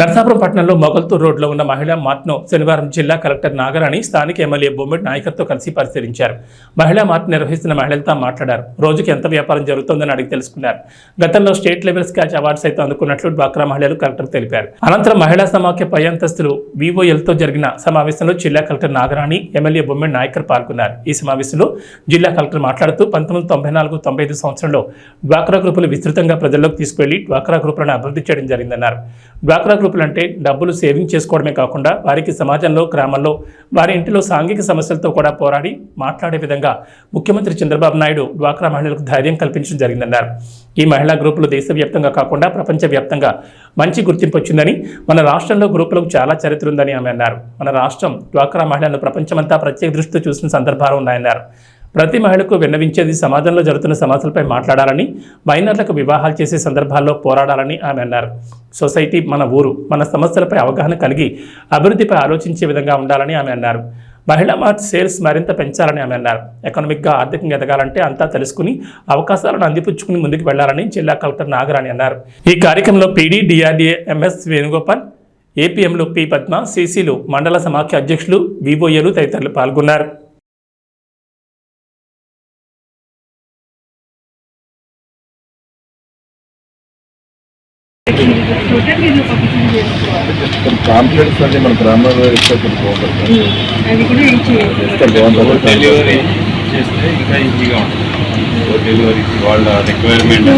నర్సాపురం పట్టణంలో మొగల్తూర్ రోడ్లో ఉన్న మహిళా మార్ట్ను శనివారం జిల్లా కలెక్టర్ నాగరాణి స్థానిక ఎమ్మెల్యే బొమ్మిడి నాయకర్తో కలిసి పరిశీలించారు. మహిళా మార్ట్ నిర్వహిస్తున్న మహిళలతో మాట్లాడారు. రోజుకి ఎంత వ్యాపారం జరుగుతోందని అడిగి తెలుసుకున్నారు. గతంలో స్టేట్ లెవెల్ స్కాచ్ అవార్డు సైతం అందుకున్నట్లు డ్వాక్రా మహిళలు కలెక్టర్ తెలిపారు. అనంతరం మహిళా సమాఖ్య పై అంతస్తులు వివోఎల్తో జరిగిన సమావేశంలో జిల్లా కలెక్టర్ నాగరాణి ఎమ్మెల్యే బొమ్మిడి నాయకర్ పాల్గొన్నారు. ఈ సమావేశంలో జిల్లా కలెక్టర్ మాట్లాడుతూ పంతొమ్మిది తొంభై నాలుగు తొంభై ఐదు సంవత్సరంలో డ్వాక్రా గ్రూపులు విస్తృతంగా ప్రజల్లోకి తీసుకెళ్ళి డ్వాక్రా గ్రూపులను అభివృద్ధి చేయడం జరిగిందన్నారు. డ్వాక్రా గ్రూపులు అంటే డబ్బులు సేవింగ్ చేసుకోవడమే కాకుండా వారికి సమాజంలో గ్రామంలో వారి ఇంటిలో సాంఘిక సమస్యలతో కూడా పోరాడి మాట్లాడే విధంగా ముఖ్యమంత్రి చంద్రబాబు నాయుడు డ్వాక్రా మహిళలకు ధైర్యం కల్పించడం జరిగిందన్నారు. ఈ మహిళా గ్రూపులు దేశవ్యాప్తంగా కాకుండా ప్రపంచవ్యాప్తంగా మంచి గుర్తింపు వచ్చిందని మన రాష్ట్రంలో గ్రూపులకు చాలా చరిత్ర ఉందని ఆమె అన్నారు. మన రాష్ట్రం డ్వాక్రా మహిళలను ప్రపంచమంతా ప్రత్యేక దృష్టితో చూసిన సందర్భాలు ఉన్నాయన్నారు. ప్రతి మహిళకు విన్నవించేది సమాజంలో జరుగుతున్న సమస్యలపై మాట్లాడాలని మైనర్లకు వివాహాలు చేసే సందర్భాల్లో పోరాడాలని ఆమె అన్నారు. సొసైటీ మన ఊరు మన సమస్యలపై అవగాహన కలిగి అభివృద్ధిపై ఆలోచించే విధంగా ఉండాలని ఆమె అన్నారు. మహిళా మార్ట్ సేల్స్ మరింత పెంచాలని ఆమె అన్నారు. ఎకనామిక్గా ఆర్థికంగా ఎదగాలంటే అంతా తెలుసుకుని అవకాశాలను అందిపుచ్చుకుని ముందుకు వెళ్ళాలని జిల్లా కలెక్టర్ నాగరాణి అన్నారు. ఈ కార్యక్రమంలో పీడీ డిఆర్డీఏ ఎంఎస్ వేణుగోపాల్ ఏపీఎంలు పి పద్మ సిసిలు మండల సమాఖ్య అధ్యక్షులు వివోఏలు తదితరులు పాల్గొన్నారు. కాంప్లెక్స్ అంటే మన గ్రామంలో ఇస్తే కొంచెం బాగుంటుంది అది కూడా ఏం చేయాలి ఇస్తే బాగుంటుంది డెలివరీ చేస్తే ఇంకా ఈజీగా ఉంటుంది. డెలివరీ వాళ్ళ రిక్వైర్మెంట్